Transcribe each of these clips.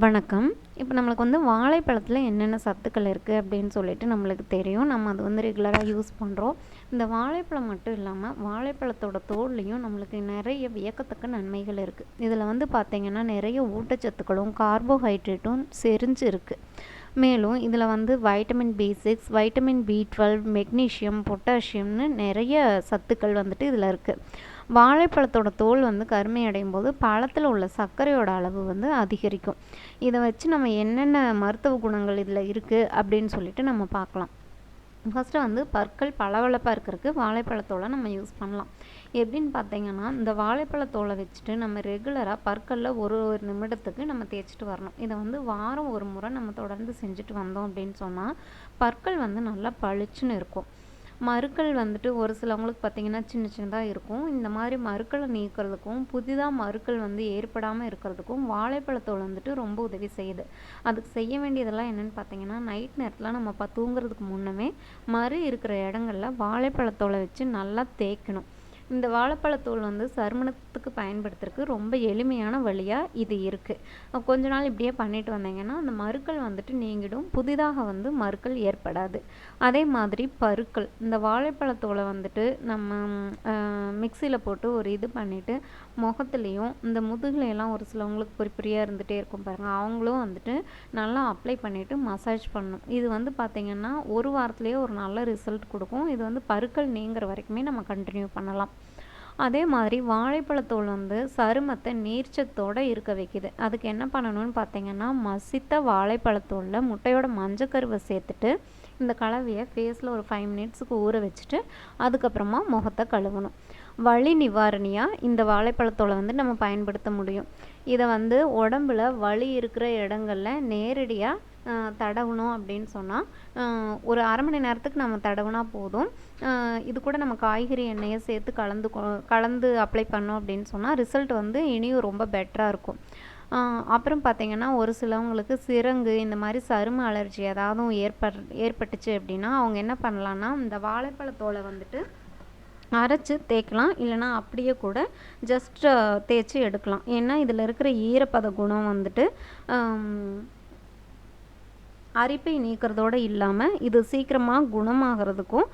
வணக்கம். இப்போ நம்மளுக்கு வந்து வாழைப்பழத்தில் என்னென்ன சத்துக்கள் இருக்குது அப்படின்னு சொல்லிட்டு நம்மளுக்கு தெரியும். நம்ம அது வந்து ரெகுலராக யூஸ் பண்ணுறோம் இந்த வாழைப்பழம் மட்டும் இல்லாமல் வாழைப்பழத்தோட தோல்லையும் நம்மளுக்கு நிறைய வியக்கத்தக்க நன்மைகள் இருக்குது இதில் வந்து பார்த்திங்கன்னா நிறைய ஊட்டச்சத்துக்களும் கார்போஹைட்ரேட்டும் செறிஞ்சு இருக்குது மேலும் இதில் வந்து vitamin B six vitamin B twelve magnesium பொட்டாசியம்னு நிறைய சத்துக்கள் வந்துட்டு இதில் இருக்குது வாழைப்பழத்தோட தோல் வந்து கருமை அடையும் போது பழத்தில் உள்ள சர்க்கரையோட அளவு வந்து அதிகரிக்கும். இதை வச்சு நம்ம என்னென்ன மருத்துவ குணங்கள் இதில் இருக்குது அப்படின்னு சொல்லிட்டு நம்ம பார்க்கலாம். ஃபஸ்ட்டு வந்து பற்கள் பளபளப்பாக இருக்கிறதுக்கு வாழைப்பழத்தோலை நம்ம யூஸ் பண்ணலாம். எப்படின்னு பார்த்தீங்கன்னா இந்த வாழைப்பழத்தோலை வச்சுட்டு நம்ம ரெகுலராக பற்களில் ஒரு ஒரு நிமிடத்துக்கு நம்ம தேய்ச்சிட்டு வரணும். இதை வந்து வாரம் ஒரு முறை நம்ம தொடர்ந்து செஞ்சுட்டு வந்தோம் அப்படின்னு சொன்னால் பற்கள் வந்து நல்லா பளிச்சுன்னு இருக்கும். மருக்கள் வந்துட்டு ஒரு சிலவங்களுக்கு பார்த்திங்கன்னா சின்ன சின்னதாக இருக்கும். இந்த மாதிரி மருக்களை நீக்கிறதுக்கும் புதிதாக மருக்கள் வந்து ஏற்படாமல் இருக்கிறதுக்கும் வாழைப்பழத்தோல் வந்துட்டு ரொம்ப உதவி செய்யுது. அதுக்கு செய்ய வேண்டியதெல்லாம் என்னென்னு பார்த்தீங்கன்னா நைட் நேரத்தில் நம்ம ப தூங்குறதுக்கு முன்னமே மறு இருக்கிற இடங்களில் வாழைப்பழத்தோலை வச்சு நல்லா தேய்க்கணும். இந்த வாழைப்பழத்தோல் வந்து சருமணத்துக்கு பயன்படுத்துறதுக்கு ரொம்ப எளிமையான வழியாக இது இருக்குது கொஞ்ச நாள் இப்படியே பண்ணிட்டு வந்தீங்கன்னா அந்த மருக்கள் வந்துட்டு நீங்கிடும். புதிதாக வந்து மருக்கள் ஏற்படாது. அதே மாதிரி பருக்கள். இந்த வாழைப்பழத்தோலை வந்துட்டு நம்ம மிக்சியில் போட்டு ஒரு இது பண்ணிவிட்டு முகத்துலேயும் இந்த முதுகுலையெல்லாம் ஒரு சிலவங்களுக்கு பொறி பொறியாக இருந்துகிட்டே இருக்கும் பாருங்கள் அவங்களும் வந்துட்டு நல்லா அப்ளை பண்ணிவிட்டு மசாஜ் பண்ணணும் இது வந்து பார்த்திங்கன்னா ஒரு வாரத்துலேயே ஒரு நல்ல ரிசல்ட் கொடுக்கும். இது வந்து பருக்கள் நீங்கிற வரைக்குமே நம்ம கண்டினியூ பண்ணலாம். அதே மாதிரி வாழைப்பழத்தோல் வந்து சருமத்தை நீர்ச்சத்தோடு இருக்க வைக்குது. அதுக்கு என்ன பண்ணணும்னு பார்த்தீங்கன்னா மசித்த வாழைப்பழத்தோலில் முட்டையோட மஞ்சக்கருவை சேர்த்துட்டு இந்த கலவையை ஃபேஸில் ஒரு ஃபைவ் மினிட்ஸுக்கு ஊற வச்சுட்டு அதுக்கப்புறமா முகத்தை கழுவணும். வலி நிவாரணியாக இந்த வாழைப்பழத்தோலை வந்து நம்ம பயன்படுத்த முடியும். இதை வந்து உடம்புல வலி இருக்கிற இடங்களில் நேரடியாக தடவணும் அப்படின்னு சொன்னால் ஒரு அரை மணி நேரத்துக்கு நம்ம தடவுனா போதும். இது கூட நம்ம காய்கறி எண்ணெயை சேர்த்து கலந்து கலந்து அப்ளை பண்ணோம் அப்படின்னு சொன்னால் ரிசல்ட் வந்து இனியும் ரொம்ப பெட்டராக இருக்கும். அப்புறம் பார்த்திங்கன்னா ஒரு சிலவங்களுக்கு சிரங்கு இந்த மாதிரி சரும அலர்ஜி ஏதாவது ஏற்பட் ஏற்பட்டுச்சு அப்படின்னா அவங்க என்ன பண்ணலான்னா இந்த வாழைப்பழத்தோலை வந்துட்டு அரைச்சி தேய்க்கலாம். இல்லைனா அப்படியே கூட ஜஸ்ட் தேய்ச்சி எடுக்கலாம். ஏன்னா இதில் இருக்கிற ஈரப்பத குணம் வந்துட்டு அரிப்பை நீக்கிறதோடு இல்லாமல் இது சீக்கிரமாக குணமாகிறதுக்கும்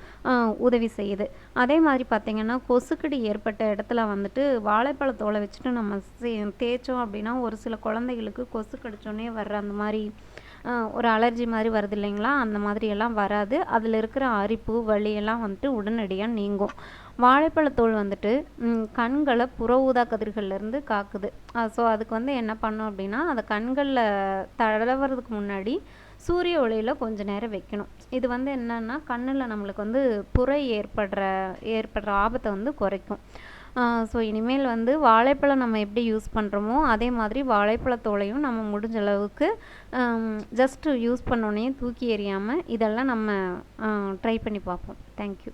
உதவி செய்யுது. அதே மாதிரி பார்த்திங்கன்னா கொசுக்கடி ஏற்பட்ட இடத்துல வந்துட்டு வாழைப்பழத்தோலை வச்சுட்டு நம்ம தேய்ச்சோம் அப்படின்னா ஒரு சில குழந்தைகளுக்கு கொசு கடிச்சோடனே வர்ற அந்த மாதிரி ஒரு அலர்ஜி மாதிரி வருது இல்லைங்களா? அந்த மாதிரி எல்லாம் வராது. அதில் இருக்கிற அரிப்பு வலியெல்லாம் வந்துட்டு உடனடியாக நீங்கும். வாழைப்பழத்தோல் வந்துட்டு கண்களை புற ஊதா கதிர்கள்லேருந்து காக்குது. ஸோ அதுக்கு வந்து என்ன பண்ணோம் அப்படின்னா அதை கண்களில் தடவுறதுக்கு முன்னாடி சூரிய ஒளியில் கொஞ்சம் நேரம் வைக்கணும். இது வந்து என்னென்னா கண்ணில் நம்மளுக்கு வந்து புரை ஏற்படுற ஏற்படுற ஆபத்தை வந்து குறைக்கும். ஸோ இனிமேல் வந்து வாழைப்பழம் நம்ம எப்படி யூஸ் பண்ணுறோமோ அதே மாதிரி வாழைப்பழத்தோலையும் நம்ம முடிஞ்ச அளவுக்கு ஜஸ்ட்டு யூஸ் பண்ணோன்னே தூக்கி எறியாமல் இதெல்லாம் நம்ம ட்ரை பண்ணி பார்ப்போம். தேங்க்யூ